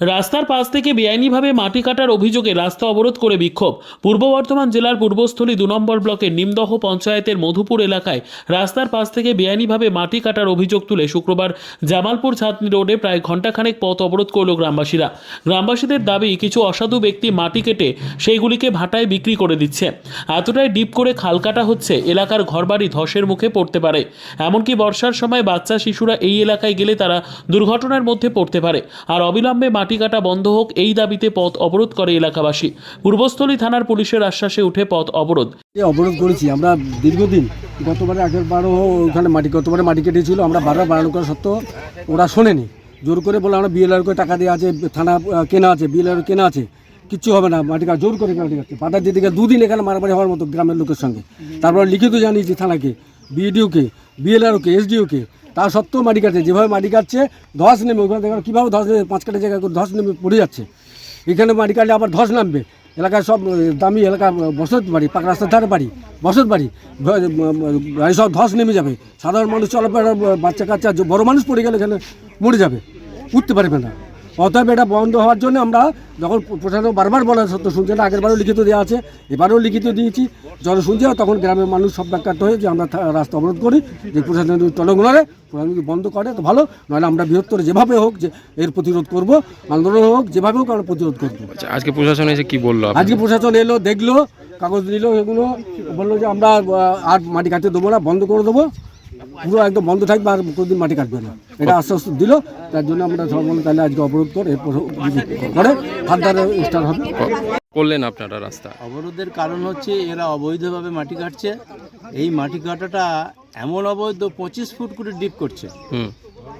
রাস্তার পাশ থেকে বেআইনিভাবে মাটি কাটার অভিযোগে রাস্তা অবরোধ করে বিক্ষোভ। পূর্ব বর্ধমান জেলার পূর্বস্থলী দু নম্বর ব্লকের নিমদহ পঞ্চায়েতের মধুপুর এলাকায় রাস্তার পাশ থেকে বেআইনিভাবে মাটি কাটার অভিযোগ তুলে শুক্রবার জামালপুর ছাতনি রোডে প্রায় ঘণ্টাখানেক পথ অবরোধ করল গ্রামবাসীরা। গ্রামবাসীদের দাবি, কিছু অসাধু ব্যক্তি মাটি কেটে সেইগুলিকে ভাটায় বিক্রি করে দিচ্ছে। এতটাই ডিপ করে খাল কাটা হচ্ছে, এলাকার ঘরবাড়ি ধসের মুখে পড়তে পারে। এমনকি বর্ষার সময় বাচ্চা, শিশুরা এই এলাকায় গেলে তারা দুর্ঘটনার মধ্যে পড়তে পারে। আর অবিলম্বে মাটি কাটা বন্ধ হোক, এই দাবিতে পথ অবরোধ করে এলাকাবাসী। পূর্বস্থলী থানার পুলিশের আশ্বাসে উঠে পথ অবরোধ। অবরোধ করেছি। আমরা দীর্ঘদিন গতবারে আগের বারও ওখানে মাটি গতবারে মাটি কেটেছিল। আমরা বারবার বারণ করা সত্ত্বেও ওরা শোনেনি। জোর করে বলে আমরা বিএলআর করে টাকা দিয়ে আছে, থানা কেনা আছে বিএলআর কেনা আছে। কিচ্ছু হবে না মাটি জোর করে মাটি কাটছে পাতা দিতে গেলে দুদিন এখানে মারামারি হওয়ার মতো গ্রামের লোকের সঙ্গে। তারপর লিখিত জানিয়েছি থানাকে বিডিওকে বিএলআরওকে এসডিওকে তা সত্ত্বেও মাটি কাটছে। যেভাবে মাটি কাটছে, ধস নেমে, ওখানে দেখো কীভাবে ধস নেমে, পাঁচ কাটা জায়গায় ধস নেমে পড়ে যাচ্ছে। এখানে মাটি কাটলে আবার ধস নামবে। এলাকায় সব দামি এলাকা, বসত বাড়ি, পাকা রাস্তার ধারে বাড়ি, বসত বাড়ি। সব ধস নেমে যাবে। সাধারণ মানুষ চলাফেরা বাচ্চা কাচ্চা বড় মানুষ পড়ে গেলে এখানে মরে যাবে। উঠতে পারবে না। অতএব এটা বন্ধ হওয়ার জন্য আমরা যখন প্রশাসন বারবার বলা সত্য শুনছে না আগেরবারও লিখিত দেওয়া আছে এবারেও লিখিত দিয়েছি যখন শুনছে তখন গ্রামের মানুষ সব ডাক্তার হয়ে যে আমরা রাস্তা অবরোধ করি যে প্রশাসন যদি টলগুলারে প্রশাসন যদি বন্ধ করে তো ভালো নাহলে আমরা বৃহত্তর যেভাবে হোক যে এর প্রতিরোধ করব আন্দোলন হোক যেভাবে হোক আমরা প্রতিরোধ করব। আচ্ছা আজকে প্রশাসন এসে কি বলল আজকে প্রশাসন এলো দেখল কাগজ দিল এগুলো বলল যে আমরা আর মাটি কাটতে দেবো না বন্ধ করে দেবো। পুরো একদম বন্ধ থাকবে আর কোনোদিন মাটি কাটবে না। এটা আশ্বাস দিল তার জন্য আমরা সব বললাম তাহলে আজকে অবরোধ করে এরপর করে ফার্দার স্টার্ট হবে। করলেন আপনারা রাস্তা? অবরোধের কারণ হচ্ছে এরা অবৈধভাবে মাটি কাটছে। এই মাটি কাটাটা এমন অবৈধ পঁচিশ ফুট করে ডিপ করছে। হুম।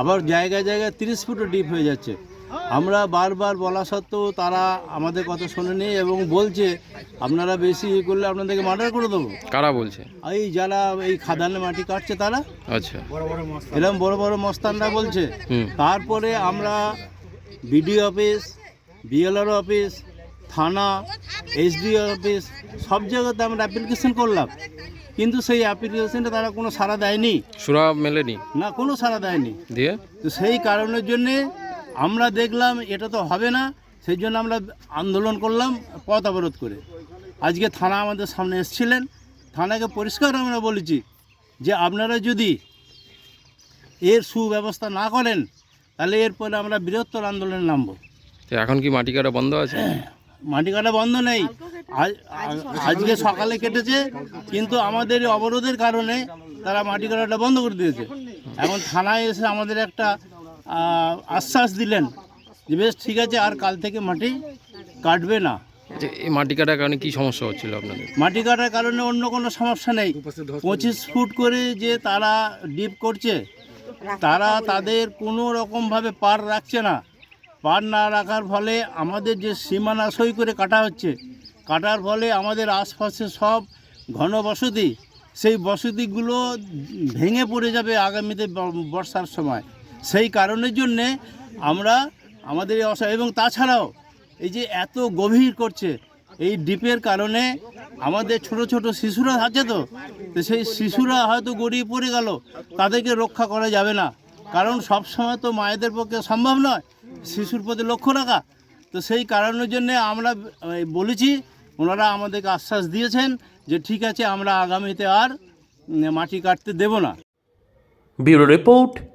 আবার জায়গায় জায়গায় তিরিশ ফুটও ডিপ হয়ে যাচ্ছে। আমরা বারবার বলা সত্ত্বেও তারা আমাদের কথা শোনেনি এবং বলছে আপনারা বেশি ইয়ে করলে আপনাদেরকে মার্ডার করে দেবো। কারা বলছে? এই যারা এই খাদানে মাটি কাটছে তারা। আচ্ছা। এরকম বড় বড় মস্তানরা বলছে। হুম। তারপরে আমরা বিডিও অফিস বিএলআর অফিস থানা এসডিও অফিস সব জায়গাতে আমরা অ্যাপ্লিকেশন করলাম। কিন্তু সেই অ্যাপ্লিকেশনটা তারা কোনো সাড়া দেয়নি। সুরা মেলেনি? না কোনো সাড়া দেয়নি। দিয়ে? তো সেই কারণের জন্যে আমরা দেখলাম এটা তো হবে না সেই জন্য আমরা আন্দোলন করলাম পথ অবরোধ করে। আজকে থানা আমাদের সামনে এসেছিলেন থানাকে পরিষ্কার আমরা বলেছি যে আপনারা যদি এর সুব্যবস্থা না করেন তাহলে এরপরে আমরা বৃহত্তর আন্দোলনে নামবো। এখন কি মাটি কাটা বন্ধ আছে? মাটি কাটা বন্ধ নেই। আজ- আজকে সকালে কেটেছে কিন্তু আমাদের অবরোধের কারণে তারা মাটি কাটাটা বন্ধ করে দিয়েছে। এখন থানায় এসে আমাদের একটা আশ্বাস দিলেন যে বেশ ঠিক আছে আর কাল থেকে মাটি কাটবে না। যে এই মাটি কাটার কারণে কি সমস্যা হচ্ছিল আপনাদের? মাটি কাটার কারণে অন্য কোনো সমস্যা নেই। পঁচিশ ফুট করে যে তারা ডিপ করছে তারা তাদের কোনো রকমভাবে পার রাখছে না। পার না রাখার ফলে আমাদের যে সীমানা সই করে কাটা হচ্ছে কাটার ফলে আমাদের আশপাশে সব ঘন বসতি সেই বসতিগুলো ভেঙে পড়ে যাবে আগামীতে বর্ষার সময়। সেই কারণের জন্যে আমরা আমাদের এই অসা এবং তাছাড়াও এই যে এত গভীর করছে, এই ডিপের কারণে আমাদের ছোট ছোট শিশুরা আছে তো তো সেই শিশুরা হয়তো গড়িয়ে পড়ে গেল, তাদেরকে রক্ষা করা যাবে না। কারণ সব সময় তো মায়েদের পক্ষে সম্ভব নয়, শিশুর প্রতি লক্ষ্য রাখা। তো সেই কারণের জন্যে আমরা বলেছি, ওনারা আমাদেরকে আশ্বাস দিয়েছেন যে ঠিক আছে, আমরা আগামীতে আর মাটি কাটতে দেব না। Bureau report